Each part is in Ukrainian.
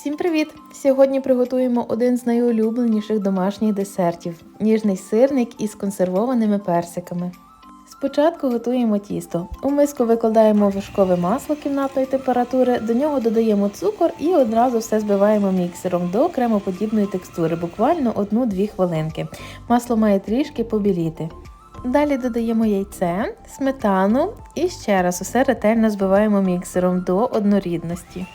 Всім привіт! Сьогодні приготуємо один з найулюбленіших домашніх десертів ніжний сирник із консервованими персиками. Спочатку готуємо тісто. У миску викладаємо вершкове масло кімнатної температури, до нього додаємо цукор і одразу все збиваємо міксером до кремоподібної текстури, буквально 1-2 хвилинки. Масло має трішки побіліти. Далі додаємо яйце, сметану і ще раз усе ретельно збиваємо міксером до однорідності.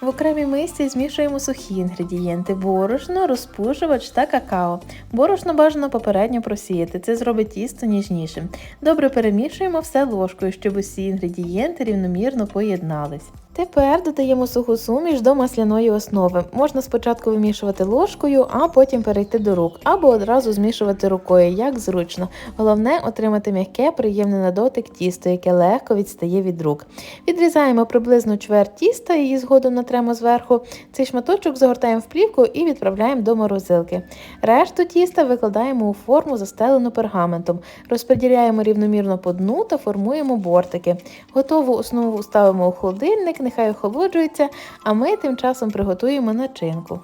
В окремій мисці змішуємо сухі інгредієнти борошно, розпушувач та какао. Борошно бажано попередньо просіяти, це зробить тісто ніжнішим. Добре перемішуємо все ложкою, щоб усі інгредієнти рівномірно поєднались. Тепер додаємо суху суміш до масляної основи. Можна спочатку вимішувати ложкою, а потім перейти до рук, або одразу змішувати рукою, як зручно. Головне отримати м'яке, приємне на дотик тісто, яке легко відстає від рук. Відрізаємо приблизно чверть тіста, її згодом натремо зверху. Цей шматочок загортаємо в плівку і відправляємо до морозилки. Решту тіста викладаємо у форму, застелену пергаментом. Розподіляємо рівномірно по дну та формуємо бортики. Готову основу ставимо у холодильник, нехай охолоджується, а ми тим часом приготуємо начинку.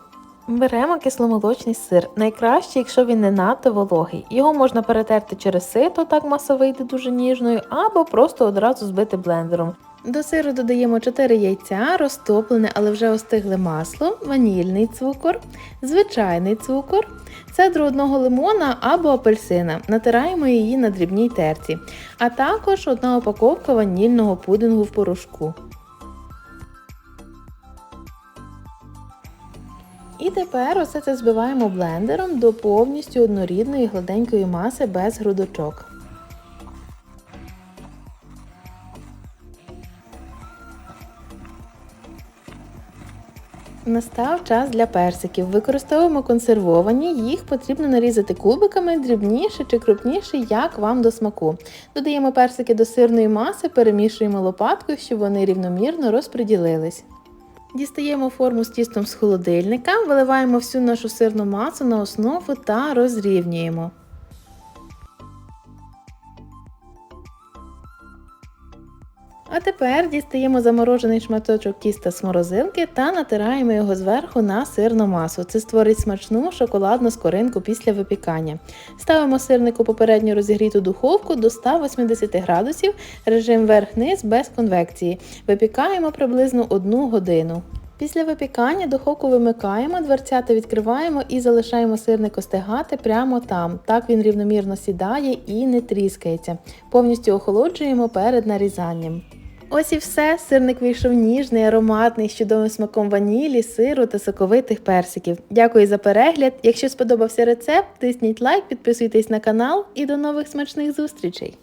Беремо кисломолочний сир. Найкраще, якщо він не надто вологий. Його можна перетерти через сито, так маса вийде дуже ніжною, або просто одразу збити блендером. До сиру додаємо 4 яйця, розтоплене, але вже остигле масло, ванільний цукор, звичайний цукор, цедру одного лимона або апельсина. Натираємо її на дрібній терці, а також одна упаковка ванільного пудингу в порошку. І тепер усе це збиваємо блендером до повністю однорідної гладенької маси без грудочок. Настав час для персиків. Використовуємо консервовані, їх потрібно нарізати кубиками дрібніше чи крупніше, як вам до смаку. Додаємо персики до сирної маси, перемішуємо лопаткою, щоб вони рівномірно розподілились. Дістаємо форму з тістом з холодильника, виливаємо всю нашу сирну масу на основу та розрівнюємо. А тепер дістаємо заморожений шматочок тіста з морозилки та натираємо його зверху на сирну масу. Це створить смачну шоколадну скоринку після випікання. Ставимо сирник у попередньо розігріту духовку до 180 градусів, режим верх-низ без конвекції. Випікаємо приблизно 1 годину. Після випікання духовку вимикаємо, дверцята відкриваємо і залишаємо сирник остигати прямо там. Так він рівномірно сідає і не тріскається. Повністю охолоджуємо перед нарізанням. Ось і все. Сирник вийшов ніжний, ароматний, з чудовим смаком ванілі, сиру та соковитих персиків. Дякую за перегляд. Якщо сподобався рецепт, тисніть лайк, підписуйтесь на канал і до нових смачних зустрічей!